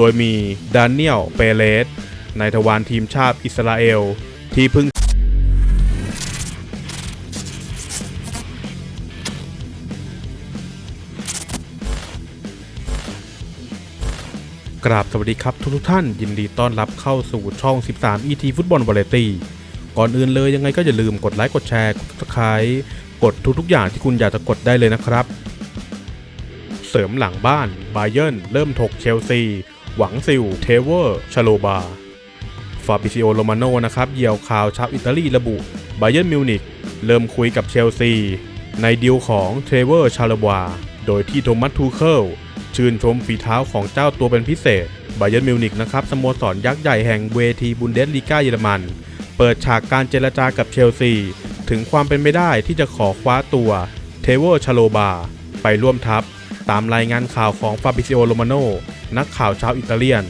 โดยมีดานเนียล เปเรสนายทวารทีมชาติอิสราเอล ที่เพิ่งกราบสวัสดีครับทุกทท่านยินดีต้อนรับเข้าสู่ช่อง 13 ET ฟุตบอลวาไรตี้ก่อนอื่นเลยยังไงก็อย่าลืมกดไลค์กดแชร์กด subscribe กดทุกๆอย่างที่คุณอยากจะกดได้เลยนะครับ เสริมหลังบ้านบาเยิร์นเริ่มถกเชลซี หวังซิล เทเวอร์ ชาโลบา ฟาบิซิโอ โรมาโนนะครับเหยี่ยวข่าวชาวอิตาลีระบุไบเยิร์นมิวนิกเริ่มคุยกับเชลซี ในดีลของเทเวอร์ ชาโลบา โดยที่โทมัสทูเคิลชื่นชมฝีเท้าของเจ้าตัวเป็นพิเศษไบเยิร์นมิวนิกนะครับสโมสรยักษ์ใหญ่แห่งเวทีบุนเดสลีกาเยอรมัน เปิดฉากการเจรจากับเชลซี ถึงความเป็นไม่ได้ที่จะขอคว้าตัวเทเวอร์ ชาโลบา ไปร่วมทัพ ตามรายงานข่าวของฟาบิซิโอ โรมาโน นักข่าวชาวอิตาเลียน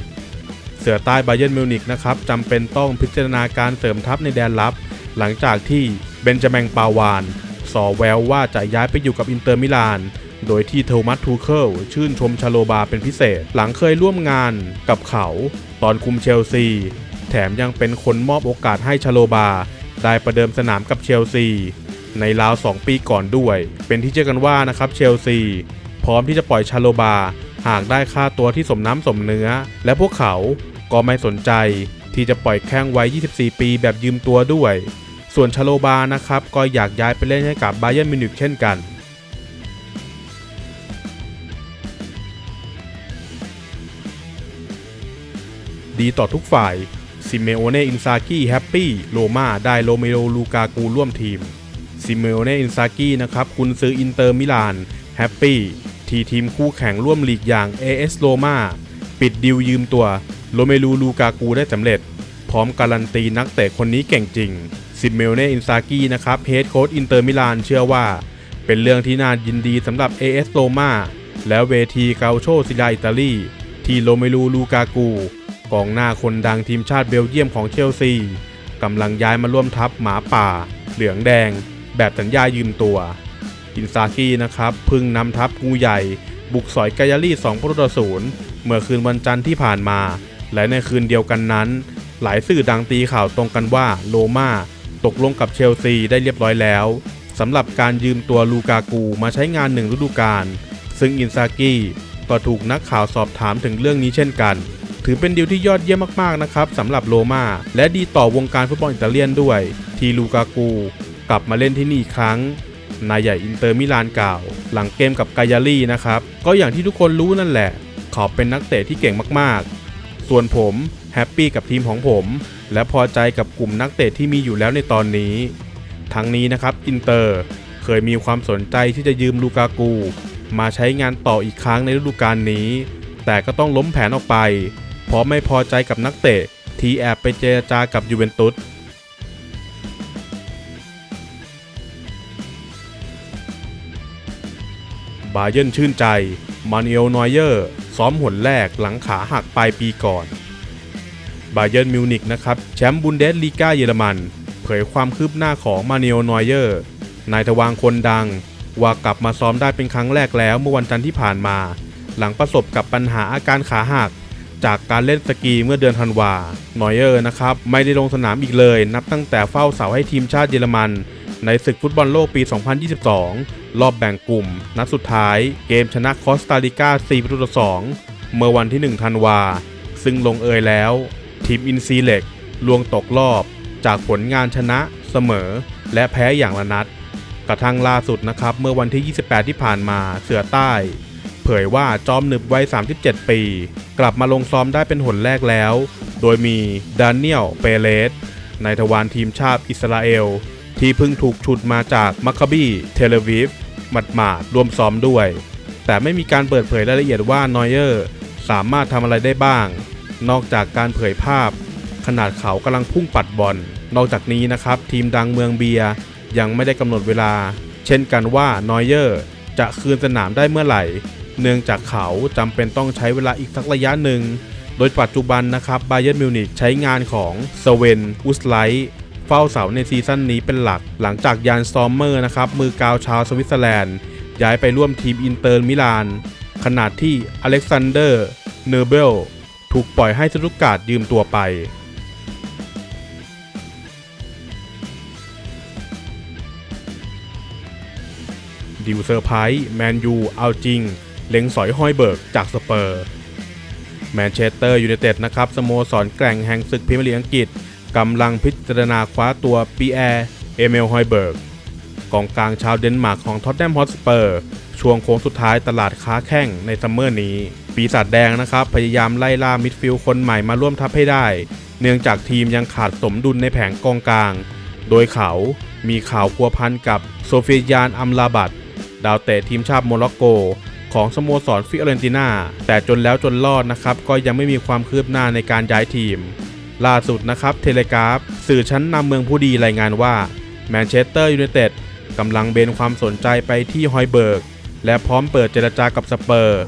เสือใต้ไบเยนมิวนิกนะครับจำเป็นต้องพิจารณาการเสริมทัพในแดนลับ หลังจากที่เบนจามินปาวานสอแววว่าจะย้ายไปอยู่กับอินเตอร์มิลาน โดยที่โทมัสทูเคิลชื่นชมชาโลบาเป็นพิเศษ หลังเคยร่วมงานกับเขาตอนคุมเชลซี แถมยังเป็นคนมอบโอกาสให้ชาโลบา ได้ประเดิมสนามกับเชลซี ในราว 2 ปีก่อนด้วย เป็นที่เชื่อกันว่านะครับเชลซี พร้อมที่จะปล่อยชาโลบา หากได้ค่าตัวที่สมน้ำสมเนื้อ และพวกเขาก็ไม่สนใจที่จะปล่อยแข้งไวัย24 ปีแบบยืมตัวด้วย ส่วนชโลบานะครับ ก็อยากย้ายไปเล่นให้กับบาเยิร์นมิวนิกเช่นกันดีต่อทุกฝ่าย ซิเมโอเน่อินซากิแฮปปี้โรมาได้โรเมโรลูกากูร่วมทีม ซิเมโอเน่อินซากินะครับ คุณซื้ออินเตอร์มิลาน แฮปปี้ ที่ทีมคู่แข่งร่วมลีกอย่าง AS โรม่าปิดดิวยืมตัวโรเมลูลูกากูได้สำเร็จ พร้อมการันตีนักเตะคนนี้เก่งจริงซิเมโอเน่อินซากินะครับเฮดโค้ชอินเตอร์มิลานเชื่อว่า เป็นเรื่องที่น่ายินดีสำหรับ AS โรม่าและเวทีเกาโชซิลาอิตาลี ที่โรเมลูลูกากูกองหน้าคนดังทีมชาติเบลเยียมของเชลซีกำลังย้ายมาร่วมทัพหมาป่า เหลืองแดง แบบสัญญายืมตัว อินซากินะครับพึ่งนำทัพงูใหญ่ บุกสอยกายารี่2ประตูต่อศูนย์เมื่อคืนวันจันทร์ที่ผ่านมา และในคืนเดียวกันนั้น หลายสื่อดังตีข่าวตรงกันว่าโรม่าตกลงกับเชลซีได้เรียบร้อยแล้วสำหรับการยืมตัวลูกากูมาใช้งานหนึ่งฤดูกาลซึ่งอินซากิก็ถูกนักข่าวสอบถามถึงเรื่องนี้เช่นกัน ถือเป็นดีลที่ยอดเยี่ยมมากๆนะครับสำหรับโรม่าและดีต่อวงการฟุตบอลอิตาเลียนด้วย ที่ลูกากูกลับมาเล่นที่นี่อีกครั้ง นายใหญ่อินเตอร์มิลานกล่าว หลังเกมกับกายารี่นะครับ ก็อย่างที่ทุกคนรู้นั่นแหละ เขาเป็นนักเตะที่เก่งมากๆ ส่วนผมแฮปปี้กับทีมของผม และพอใจกับกลุ่มนักเตะที่มีอยู่แล้วในตอนนี้ ทั้งนี้นะครับอินเตอร์เคยมีความสนใจที่จะยืมลูกากู มาใช้งานต่ออีกครั้งในฤดูกาลนี้ แต่ก็ต้องล้มแผนออกไป เพราะไม่พอใจกับนักเตะที่แอบไปเจรจากับยูเวนตุส บาเยิร์นชื่นใจ มานิเอลนอยเยอร์ ซ้อมหนแรกหลังขาหักปลายปีก่อน บาเยิร์นมิวนิกนะครับ แชมป์บุนเดสลีกาเยอรมัน เผยความคืบหน้าของมานิเอลนอยเยอร์ นายทวางคนดัง ว่ากลับมาซ้อมได้เป็นครั้งแรกแล้วเมื่อวันจันทร์ที่ผ่านมา หลังประสบกับปัญหาอาการขาหักจากการเล่นสกีเมื่อเดือนธันวา นอยเออร์นะครับ ไม่ได้ลงสนามอีกเลย นับตั้งแต่เฝ้าเสาให้ทีมชาติเยอรมัน ในศึกฟุตบอลโลกปี 2022 รอบแบ่งกลุ่ม นัดสุดท้าย เกมชนะคอสตาริกา4ประตูต่อ2เมื่อวันที่ 1 ธันวา ซึ่งลงเอยแล้ว ทีมอินซีเล็กลวงตกรอบจากผลงานชนะเสมอ และแพ้อย่างละนัด กระทั่งล่าสุดนะครับ เมื่อวันที่ 28 ที่ผ่านมาเสือใต้ เผยว่าจอมหนึบวัย 37 ปี กลับมาลงซ้อมได้เป็นหนแรกแล้ว โดยมีดานเนียลเปเรสนายทวารทีมชาติอิสราเอล ที่เพิ่งถูกฉุดมาจากมัคคาบีเทเลวิฟมัดหมาดรวมซ้อมด้วย แต่ไม่มีการเปิดเผยรายละเอียดว่านอยเออร์สามารถทำอะไรได้บ้าง นอกจากการเผยภาพ ขนาดเขากำลังพุ่งปัดบอลนอกจากนี้นะครับทีมดังเมืองเบียร์ยังไม่ได้กำหนดเวลา เช่นกันว่านอยเออร์จะคืนสนามได้เมื่อไหร่ เนื่องจากเขาจำเป็นต้องใช้เวลาอีกสักระยะหนึ่ง โดยปัจจุบันนะครับบาเยิร์มิวนิกใช้งานของสเวนอุสไลท์ เฝ้าเสาในซีซั่นนี้เป็นหลัก หลังจากยานซอมเมอร์นะครับมือกาวชาวสวิตเซอร์แลนด์ ย้ายไปร่วมทีมอินเตอร์มิลาน ขณะที่อเล็กซานเดอร์เนอร์เบลถูกปล่อยให้สตุตการ์ดยืมตัวไปดิวเซอร์ไพรส์แมนยูเอาจริง เล็งสอยฮอยเบิร์กจากสเปอร์แมนเชสเตอร์ยูไนเต็ดนะครับสโมสรแกร่งแห่งศึกพรีเมียร์ลีกอังกฤษ กำลังพิจารณาคว้าตัวปีแอร์เอเมลฮอยเบิร์กกองกลางชาวเดนมาร์กของท็อตแนมฮอตสเปอร์ช่วงโค้งสุดท้ายตลาดค้าแข้งในซัมเมอร์นี้ ปีศาจแดงนะครับ พยายามไล่ล่ามิดฟิลด์คนใหม่มาร่วมทัพให้ได้ เนื่องจากทีมยังขาดสมดุลในแผงกองกลาง โดยเขามีข่าวพัวพันกับโซเฟียานอัมลาบัตดาวเตะทีมชาติโมร็อกโก ของสโมสรฟิออเรนตินาแต่จนแล้วจนรอดนะครับ ก็ยังไม่มีความคืบหน้าในการย้ายทีม ล่าสุดนะครับเทเลกราฟสื่อชั้นนำเมืองผู้ดีรายงานว่าแมนเชสเตอร์ยูไนเต็ดกำลังเบนความสนใจไปที่ฮอยเบิร์ก และพร้อมเปิดเจรจากับสเปอร์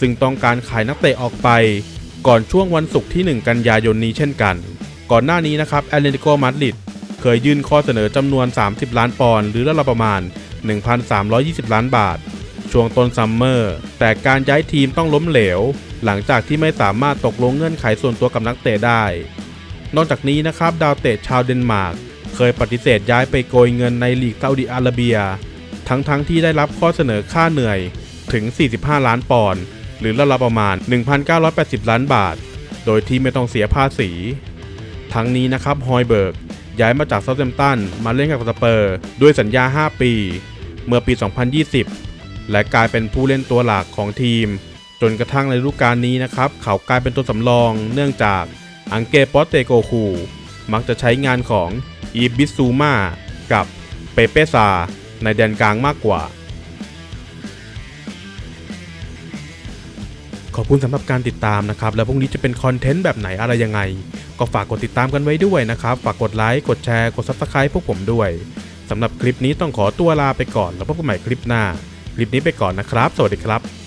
ซึ่งต้องการขายนักเตะออกไป ก่อนช่วงวันศุกร์ที่ 1 กันยายนนี้เช่นกัน ก่อนหน้านี้นะครับแอตเลติโกมาดริดเคยยื่นข้อเสนอจำนวน 30 ล้านปอนด์หรือราวประมาณ 1,320 ล้านบาท ช่วงต้นซัมเมอร์ แต่การย้ายทีมต้องล้มเหลว หลังจากที่ไม่สามารถตกลงเงื่อนไขส่วนตัวกับนักเตะได้ นอกจากนี้นะครับดาวเตะชาวเดนมาร์กเคยปฏิเสธย้ายไปโกยเงินในลีกซาอุดิอาระเบีย ทั้งๆทที่ได้รับข้อเสนอค่าเหนื่อยถึง 45 ล้านปอนด์หรือราวๆประมาณ 1,980 ล้านบาท โดยที่ไม่ต้องเสียภาษี ทั้งนี้นะครับฮอยเบิร์กย้ายมาจากเซาท์แฮมป์ตันมาเล่นกับสเปอร์ ด้วยสัญญา 5 ปี เมื่อปี 2020 และกลายเป็นผู้เล่นตัวหลักของทีม จนกระทั่งในฤดูกาลนี้นะครับ เขากลายเป็นตัวสำรองเนื่องจาก อังเกปอสเตโกคู มักจะใช้งานของอีบิซูมากับเปเปซาในแดนกลางมากกว่า ขอบคุณสำหรับการติดตามนะครับ แล้วพรุ่งนี้จะเป็นคอนเทนต์แบบไหนอะไรยังไง ก็ฝากกดติดตามกันไว้ด้วยนะครับ ฝากกดไลค์ กดแชร์ กด Subscribe พวกผมด้วยสำหรับคลิปนี้ต้องขอตัวลาไปก่อน แล้วพบกันใหม่คลิปหน้า คลิปนี้ไปก่อนนะครับ สวัสดีครับ